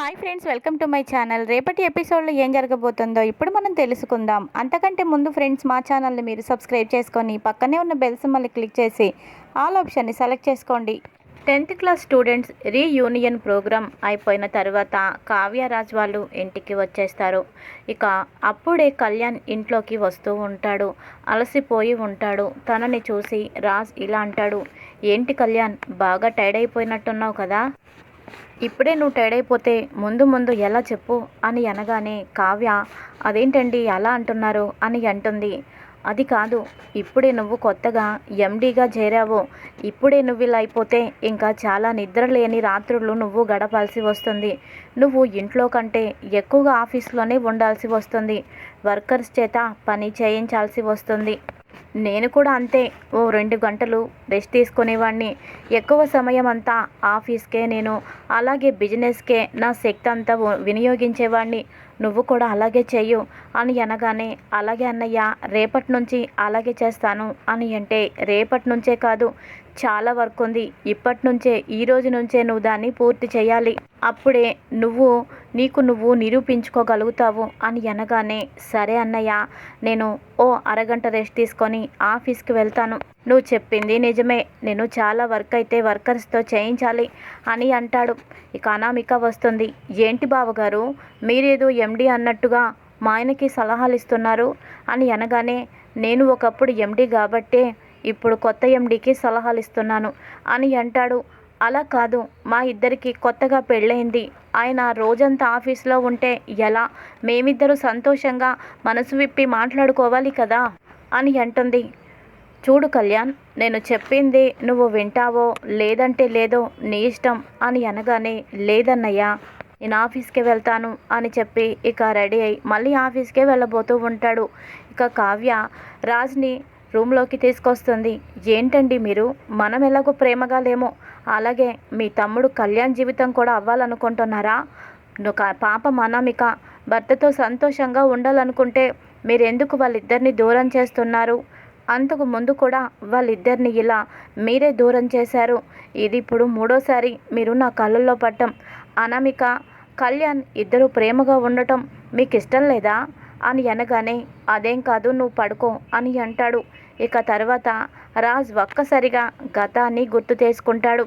Hi friends welcome to my channel. రేపటి ఎపిసోడ్లో ఏం జరగబోతుందో ఇప్పుడు మనం తెలుసుకుందాం. అంతకంటే ముందు ఫ్రెండ్స్ మా ఛానల్ని మీరు సబ్స్క్రైబ్ చేసుకొని పక్కనే ఉన్న బెల్ సింబల్ని క్లిక్ చేసి ఆల్ ఆప్షన్ని సెలెక్ట్ చేసుకోండి. Tenth class students reunion program అయిపోయిన తర్వాత కావ్యరాజ్ వాళ్ళు ఇంటికి వచ్చేస్తారు. ఇక అప్పుడే కళ్యాణ్ ఇంట్లోకి వస్తూ ఉంటాడు. అలసిపోయి ఉంటాడు. తనని చూసి రాజ్ ఇలా అంటాడు ఏంటి కళ్యాణ్ బాగా టైర్డ్ అయిపోయినట్టున్నావు కదా? ఇప్పుడే నువ్వు టైర్డ్ అయిపోతే ముందు ముందు ఎలా చెప్పు అని అనగానే కావ్య అదేంటండి అలా అంటున్నారు? అని అంటుంది. అది కాదు ఇప్పుడే నువ్వు కొత్తగా ఎండీగా చేరావు. ఇప్పుడే నువ్వు ఇలా అయిపోతే ఇంకా చాలా నిద్ర లేని రాత్రులు నువ్వు గడపాల్సి వస్తుంది. నువ్వు ఇంట్లో కంటే ఎక్కువగా ఆఫీస్లోనే ఉండాల్సి వస్తుంది. వర్కర్స్ చేత పని చేయించాల్సి వస్తుంది. నేను కూడా అంతే. ఓ రెండు గంటలు రెస్ట్ తీసుకునేవాడిని ఎక్కువ సమయం అంతా ఆఫీస్కే నేను అలాగే బిజినెస్కే నా శక్తి అంతా వినియోగించేవాడిని నువ్వు కూడా అలాగే చెయ్యు అని అనగానే అలాగే అన్నయ్య రేపటి నుంచి అలాగే చేస్తాను అని అంటే రేపటి నుంచే కాదు. చాలా వర్క్ ఉంది. ఇప్పటి నుంచే ఈ రోజు నుంచే నువ్వు దాన్ని పూర్తి చేయాలి. అప్పుడే నువ్వు నీకు నువ్వు నిరూపించుకోగలుగుతావు అని అనగానే సరే అన్నయ్య నేను ఓ అరగంట రెస్ట్ తీసుకొని ఆఫీస్కి వెళ్తాను. నువ్వు చెప్పింది నిజమే. నేను చాలా వర్క్ అయితే వర్కర్స్తో చేయించాలి అని అంటాడు. ఇక అనామిక వస్తుంది. ఏంటి బావగారు? మీరేదో ఎండి అన్నట్టుగా మా ఆయనకి సలహాలు ఇస్తున్నారు అని అనగానే నేను ఒకప్పుడు ఎండి కాబట్టే ఇప్పుడు కొత్త ఎండికి సలహాలు ఇస్తున్నాను అని అంటాడు. అలా కాదు మా ఇద్దరికి కొత్తగా పెళ్ళైంది ఆయన రోజంతా ఆఫీస్లో ఉంటే ఎలా? మేమిద్దరూ సంతోషంగా మనసు విప్పి మాట్లాడుకోవాలి కదా? అని అంటుంది. చూడు కళ్యాణ్ నేను చెప్పింది నువ్వు వింటావో లేదంటే లేదో నీ ఇష్టం అని అనగానే లేదన్నయ్యా నేను ఆఫీస్కి వెళ్తాను అని చెప్పి ఇక రెడీ అయి మళ్ళీ ఆఫీస్కే వెళ్ళబోతూ ఉంటాడు. ఇక కావ్య రాజ్ని రూమ్లోకి తీసుకొస్తుంది. ఏంటండి మీరు? మనం ఎలాగో ప్రేమగా లేమో అలాగే మీ తమ్ముడు కళ్యాణ్ జీవితం కూడా అవ్వాలనుకుంటున్నారా? ఒక పాప అనామిక. భర్తతో సంతోషంగా ఉండాలనుకుంటే మీరెందుకు వాళ్ళిద్దరిని దూరం చేస్తున్నారు? అంతకు ముందు కూడా వాళ్ళిద్దరిని ఇలా మీరే దూరం చేశారు. ఇది ఇప్పుడు మూడోసారి మీరు నా కళ్ళల్లో పట్టం అనామిక కళ్యాణ్ ఇద్దరు ప్రేమగా ఉండటం మీకు ఇష్టం లేదా అని అనగానే అదేం కాదు నువ్వు పడుకో అని అంటాడు. ఇక తర్వాత రాజ్ ఒక్కసారిగా గతాన్ని గుర్తు చేసుకుంటాడు.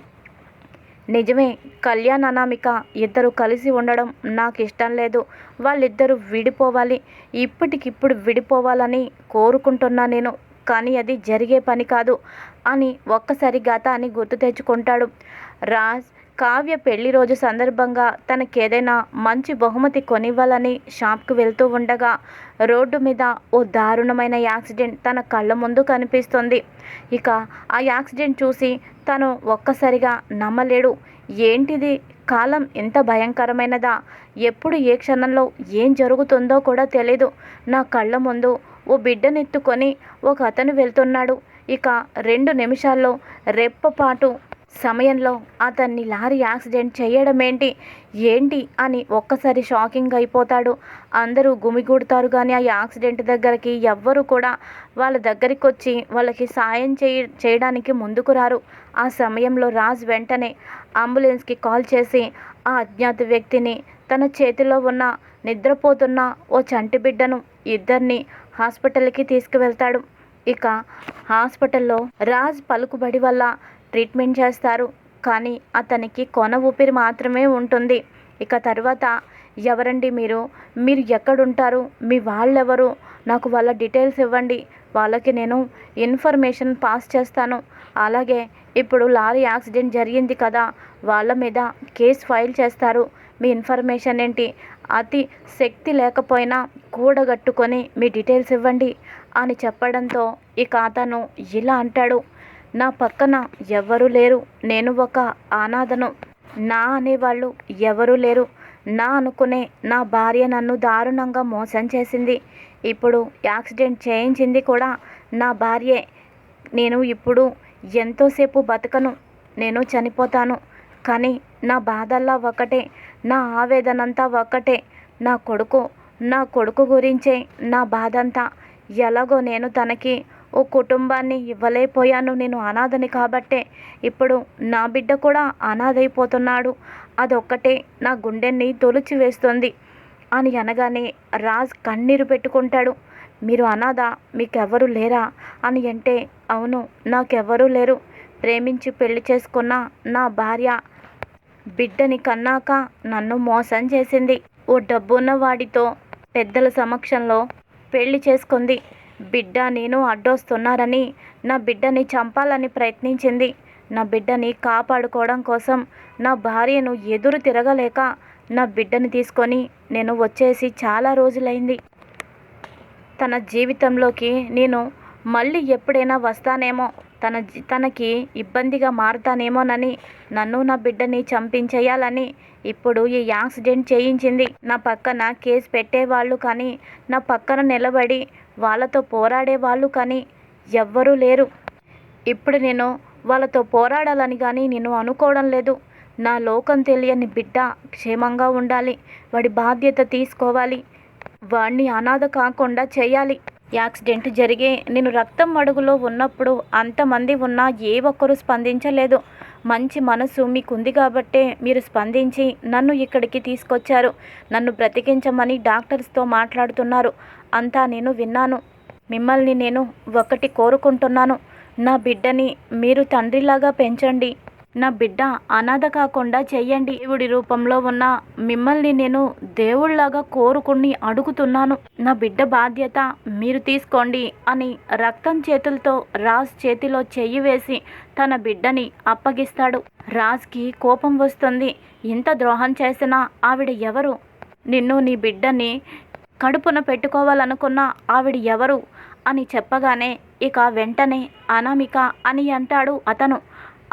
నిజమే కళ్యాణ్ అనామిక ఇద్దరు కలిసి ఉండడం నాకు ఇష్టం లేదు. వాళ్ళిద్దరూ విడిపోవాలి. ఇప్పటికిప్పుడు విడిపోవాలని కోరుకుంటున్నా నేను. కానీ అది జరిగే పని కాదు అని ఒక్కసారి గతాన్ని గుర్తు తెచ్చుకుంటాడు. రాజ్ కావ్య పెళ్ళి రోజు సందర్భంగా తనకేదైనా మంచి బహుమతి కొనివ్వాలని షాప్కు వెళ్తూ ఉండగా రోడ్డు మీద ఓ దారుణమైన యాక్సిడెంట్ తన కళ్ళ ముందు కనిపిస్తుంది. ఇక ఆ యాక్సిడెంట్ చూసి తను ఒక్కసారిగా నమ్మలేడు. ఏంటిది? కాలం ఎంత భయంకరమైనదా? ఎప్పుడు ఏ క్షణంలో ఏం జరుగుతుందో కూడా తెలీదు. నా కళ్ళ ముందు ఓ బిడ్డనెత్తుకొని ఒక అతను వెళ్తున్నాడు. ఇక రెండు నిమిషాల్లో రెప్పపాటు సమయంలో అతన్ని లారీ యాక్సిడెంట్ చేయడం ఏంటి ఏంటి అని ఒక్కసారి షాకింగ్ అయిపోతాడు. అందరూ గుమిగూడతారు కానీ ఆ యాక్సిడెంట్ దగ్గరికి ఎవ్వరు కూడా వాళ్ళ దగ్గరికి వచ్చి వాళ్ళకి సాయం చేయ చేయడానికి ముందుకు రారు. ఆ సమయంలో రాజ్ వెంటనే అంబులెన్స్కి కాల్ చేసి ఆ అజ్ఞాత వ్యక్తిని తన చేతిలో ఉన్న నిద్రపోతున్న ఓ చంటి బిడ్డను ఇద్దరిని హాస్పిటల్కి తీసుకువెళ్తాడు. ఇక హాస్పిటల్లో రాజ్ పలుకుబడి వల్ల ట్రీట్మెంట్ చేస్తారు. కానీ అతనికి కొన ఊపిరి మాత్రమే ఉంటుంది. ఇక తర్వాత ఎవరండి మీరు? మీరు ఎక్కడుంటారు? మీ వాళ్ళెవరు? నాకు వాళ్ళ డీటెయిల్స్ ఇవ్వండి. వాళ్ళకి నేను ఇన్ఫర్మేషన్ పాస్ చేస్తాను. అలాగే ఇప్పుడు లారీ యాక్సిడెంట్ జరిగింది కదా వాళ్ళ మీద కేసు ఫైల్ చేస్తారు. మీ ఇన్ఫర్మేషన్ ఏంటి? అతి శక్తి లేకపోయినా కూడగట్టుకొని మీ డీటెయిల్స్ ఇవ్వండి అని చెప్పడంతో ఇక అతను ఇలా అంటాడు. నా పక్కన ఎవరు లేరు. నేను ఒక అనాథను. నా అనేవాళ్ళు ఎవరూ లేరు. నా అనుకునే నా భార్య నన్ను దారుణంగా మోసం చేసింది. ఇప్పుడు యాక్సిడెంట్ చేయించింది కూడా నా భార్యే. నేను ఇప్పుడు ఎంతోసేపు బతకను. నేను చనిపోతాను. కానీ నా బాధల్లా ఒకటే. నా ఆవేదనంతా ఒకటే. నా కొడుకు నా కొడుకు గురించే నా బాధంతా. ఎలాగో నేను తనకి ఓ కుటుంబాన్ని ఇవ్వలేకపోయాను నేను అనాథని కాబట్టే. ఇప్పుడు నా బిడ్డ కూడా అనాథైపోతున్నాడు. అదొక్కటే నా గుండెని తొలిచి వేస్తుంది అని అనగానే రాజ్ కన్నీరు పెట్టుకుంటాడు. మీరు అనాథ మీకెవరు లేరా? అని అంటే అవును నాకెవరూ లేరు. ప్రేమించి పెళ్ళి చేసుకున్న నా భార్య బిడ్డని కన్నాక నన్ను మోసం చేసింది. ఓ డబ్బున్న వాడితో పెద్దల సమక్షంలో పెళ్ళి చేసుకుంది. బిడ్డ నేను అడ్డొస్తున్నారని నా బిడ్డని చంపాలని ప్రయత్నించింది. నా బిడ్డని కాపాడుకోవడం కోసం నా భార్యను ఎదురు తిరగలేక నా బిడ్డని తీసుకొని నేను వచ్చేసి చాలా రోజులైంది. తన జీవితంలోకి నేను మళ్ళీ ఎప్పుడైనా వస్తానేమో తన తనకి ఇబ్బందిగా మారుతానేమోనని నన్ను నా బిడ్డని చంపించేయాలని ఇప్పుడు ఈ యాక్సిడెంట్ చేయించింది. నా పక్కన కేసు పెట్టేవాళ్ళు కానీ నా పక్కన నిలబడి వాళ్ళతో పోరాడే వాళ్ళు కానీ ఎవ్వరూ లేరు. ఇప్పుడు నేను వాళ్ళతో పోరాడాలని కానీ నేను అనుకోవడం లేదు. నా లోకం తెలియని బిడ్డ క్షేమంగా ఉండాలి. వాడి బాధ్యత తీసుకోవాలి. వాడిని అనాథ కాకుండా చేయాలి. యాక్సిడెంట్ జరిగి నేను రక్తం అడుగులో ఉన్నప్పుడు అంతమంది ఉన్నా ఏ ఒక్కరూ స్పందించలేదు. మంచి మనసు మీకుంది కాబట్టే మీరు స్పందించి నన్ను ఇక్కడికి తీసుకొచ్చారు. నన్ను బ్రతికించమని డాక్టర్స్తో మాట్లాడుతున్నారు. అంతా నేను విన్నాను. మిమ్మల్ని నేను ఒకటి కోరుకుంటున్నాను. నా బిడ్డని మీరు తండ్రిలాగా పెంచండి. నా బిడ్డ అనాథ కాకుండా చెయ్యండి. దేవుడి రూపంలో ఉన్న మిమ్మల్ని నేను దేవుళ్ళాగా కోరుకుని అడుగుతున్నాను. నా బిడ్డ బాధ్యత మీరు తీసుకోండి అని రక్తం చేతులతో రాజ్ చేతిలో చెయ్యి వేసి తన బిడ్డని అప్పగిస్తాడు. రాజ్కి కోపం వస్తుంది. ఇంత ద్రోహం చేసినా ఆవిడ ఎవరు? నిన్ను నీ బిడ్డని కడుపున పెట్టుకోవాలనుకున్న ఆవిడ ఎవరు? అని చెప్పగానే ఇక వెంటనే అనామిక అని అంటాడు అతను.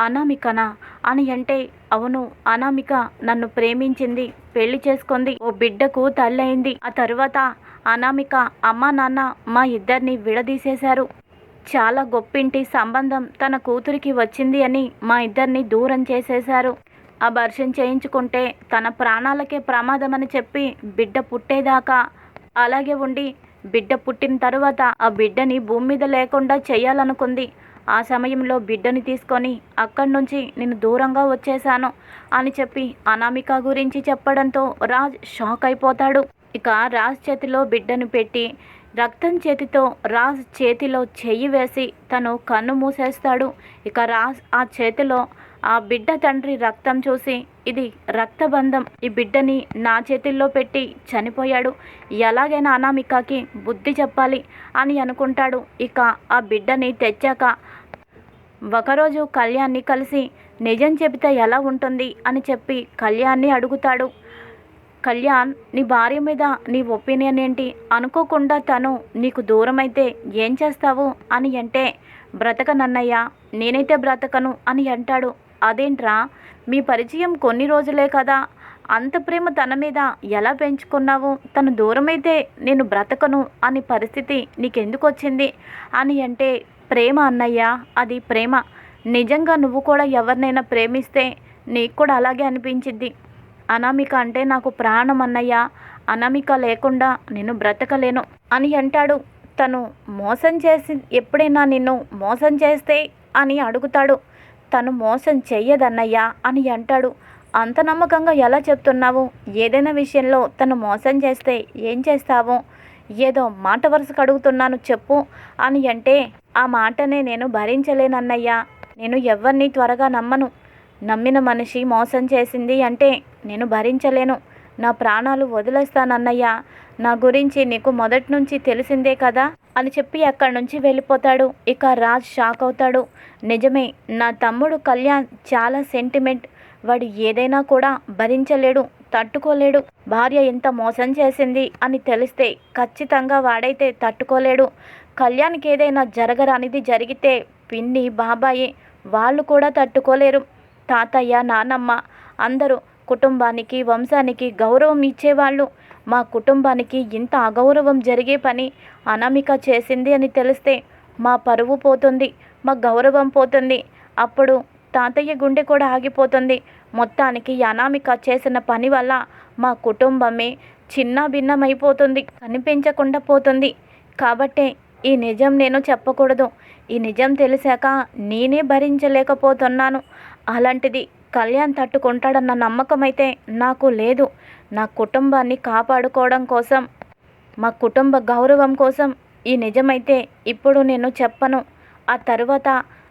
అనామికనా? అని అంటే అవును అనామిక నన్ను ప్రేమించింది పెళ్ళి చేసుకుంది. ఓ బిడ్డకు తల్లయింది. ఆ తరువాత అనామిక అమ్మ నాన్న మా ఇద్దరిని విడదీసేశారు. చాలా గొప్పింటి సంబంధం తన కూతురికి వచ్చింది అని మా ఇద్దరిని దూరం చేసేశారు. అబర్షన్ చేయించుకుంటే తన ప్రాణాలకే ప్రమాదమని చెప్పి బిడ్డ పుట్టేదాకా అలాగే ఉండి బిడ్డ పుట్టిన తరువాత ఆ బిడ్డని భూమి మీద లేకుండా చేయాలనుకుంది. ఆ సమయంలో బిడ్డని తీసుకొని అక్కడి నుంచి నేను దూరంగా వచ్చేశాను అని చెప్పి అనామిక గురించి చెప్పడంతో రాజ్ షాక్ అయిపోతాడు. ఇక రాజ్ చేతిలో బిడ్డను పెట్టి రక్తం చేతితో రాజ్ చేతిలో చెయ్యి వేసి తను కన్ను మూసేస్తాడు. ఇక రాజ్ ఆ చేతిలో ఆ బిడ్డ తండ్రి రక్తం చూసి ఇది రక్తబంధం. ఈ బిడ్డని నా చేతుల్లో పెట్టి చనిపోయాడు. ఎలాగైనా అనామికకి బుద్ధి చెప్పాలి అని అనుకుంటాడు. ఇక ఆ బిడ్డని తెచ్చాక ఒకరోజు కళ్యాణ్ని కలిసి నిజం చెబితే ఎలా ఉంటుంది? అని చెప్పి కళ్యాణ్ని అడుగుతాడు. కళ్యాణ్ నీ భార్య మీద నీ ఒపీనియన్ ఏంటి? అనుకోకుండా తను నీకు దూరమైతే ఏం చేస్తావు? అని అంటే బ్రతకనన్నయ్య నేనైతే బ్రతకను అని అంటాడు. అదేంట్రా? మీ పరిచయం కొన్ని రోజులే కదా. అంత ప్రేమ తన మీద ఎలా పెంచుకున్నావు? తను దూరమైతే నేను బ్రతకను అనే పరిస్థితి నీకెందుకు వచ్చింది అని అంటే ప్రేమ అన్నయ్య అది ప్రేమ. నిజంగా నువ్వు కూడా ఎవరినైనా ప్రేమిస్తే నీకు కూడా అలాగే అనిపించింది అనామిక అంటే నాకు ప్రాణం అన్నయ్య. అనామిక లేకుండా నేను బ్రతకలేను అని అంటాడు. తను మోసం చేసి ఎప్పుడైనా నిన్ను మోసం చేస్తే? అని అడుగుతాడు. తను మోసం చెయ్యదన్నయ్యా అని అంటాడు. అంత నమ్మకంగా ఎలా చెప్తున్నావు? ఏదైనా విషయంలో తను మోసం చేస్తే ఏం చేస్తావు? ఏదో మాట వరుసకు అడుగుతున్నాను చెప్పు అని అంటే ఆ మాటనే నేను భరించలేనన్నయ్యా. నేను ఎవరిని త్వరగా నమ్మను. నమ్మిన మనిషి మోసం చేసింది అంటే నేను భరించలేను. నా ప్రాణాలు వదిలేస్తానన్నయ్యా. నా గురించి నీకు మొదటి నుంచి తెలిసిందే కదా? అని చెప్పి అక్కడి నుంచి వెళ్ళిపోతాడు. ఇక రాజ్ షాక్ అవుతాడు. నిజమే నా తమ్ముడు కళ్యాణ్ చాలా సెంటిమెంట్ వాడు ఏదైనా కూడా భరించలేడు తట్టుకోలేడు. భార్య ఎంత మోసం చేసింది అని తెలిస్తే ఖచ్చితంగా వాడైతే తట్టుకోలేడు. కళ్యాణ్కి ఏదైనా జరగరానిది జరిగితే పిన్ని బాబాయి వాళ్ళు కూడా తట్టుకోలేరు. తాతయ్య నానమ్మ అందరూ కుటుంబానికి వంశానికి గౌరవం ఇచ్చేవాళ్ళు. మా కుటుంబానికి ఇంత అగౌరవం జరిగే పని అనామిక చేసింది అని తెలిస్తే మా పరువు పోతుంది మా గౌరవం పోతుంది. అప్పుడు తాతయ్య గుండె కూడా ఆగిపోతుంది. మొత్తానికి అనామిక చేసిన పని వల్ల మా కుటుంబమే చిన్న భిన్నమైపోతుంది కనిపించకుండా పోతుంది. కాబట్టే ఈ నిజం నేను చెప్పకూడదు. ఈ నిజం తెలిసాక నేనే భరించలేకపోతున్నాను. అలాంటిది కళ్యాణ్ తట్టుకుంటాడన్న నమ్మకం అయితే నాకు లేదు. నా కుటుంబాన్ని కాపాడుకోవడం కోసం మా కుటుంబ గౌరవం కోసం ఈ నిజమైతే ఇప్పుడు నేను చెప్పను. ఆ తరువాత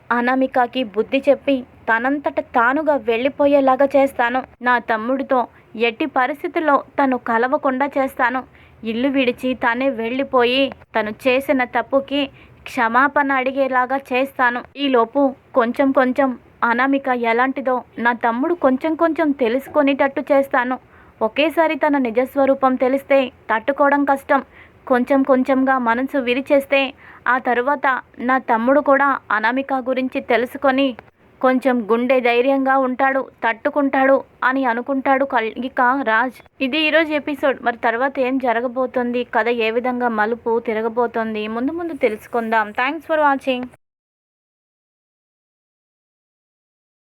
అనామికకి బుద్ధి చెప్పి తనంతట తానుగా వెళ్ళిపోయేలాగా చేస్తాను. నా తమ్ముడితో ఎట్టి పరిస్థితుల్లో తను కలవకుండా చేస్తాను. ఇల్లు విడిచి తనే వెళ్ళిపోయి తను చేసిన తప్పుకి క్షమాపణ అడిగేలాగా చేస్తాను. ఈలోపు కొంచెం కొంచెం అనామిక ఎలాంటిదో నా తమ్ముడు కొంచెం కొంచెం తెలుసుకునేటట్టు చేస్తాను. ఒకేసారి తన నిజస్వరూపం తెలిస్తే తట్టుకోవడం కష్టం. కొంచెం కొంచెంగా మనసు విరిచేస్తే ఆ తరువాత నా తమ్ముడు కూడా అనామిక గురించి తెలుసుకొని కొంచెం గుండె ధైర్యంగా ఉంటాడు తట్టుకుంటాడు అని అనుకుంటాడు కల్గిక రాజ్. ఇది ఈరోజు ఎపిసోడ్. మరి తర్వాత ఏం జరగబోతుంది? కథ ఏ విధంగా మలుపు తిరగబోతోంది? ముందు ముందు తెలుసుకుందాం. Thanks for watching.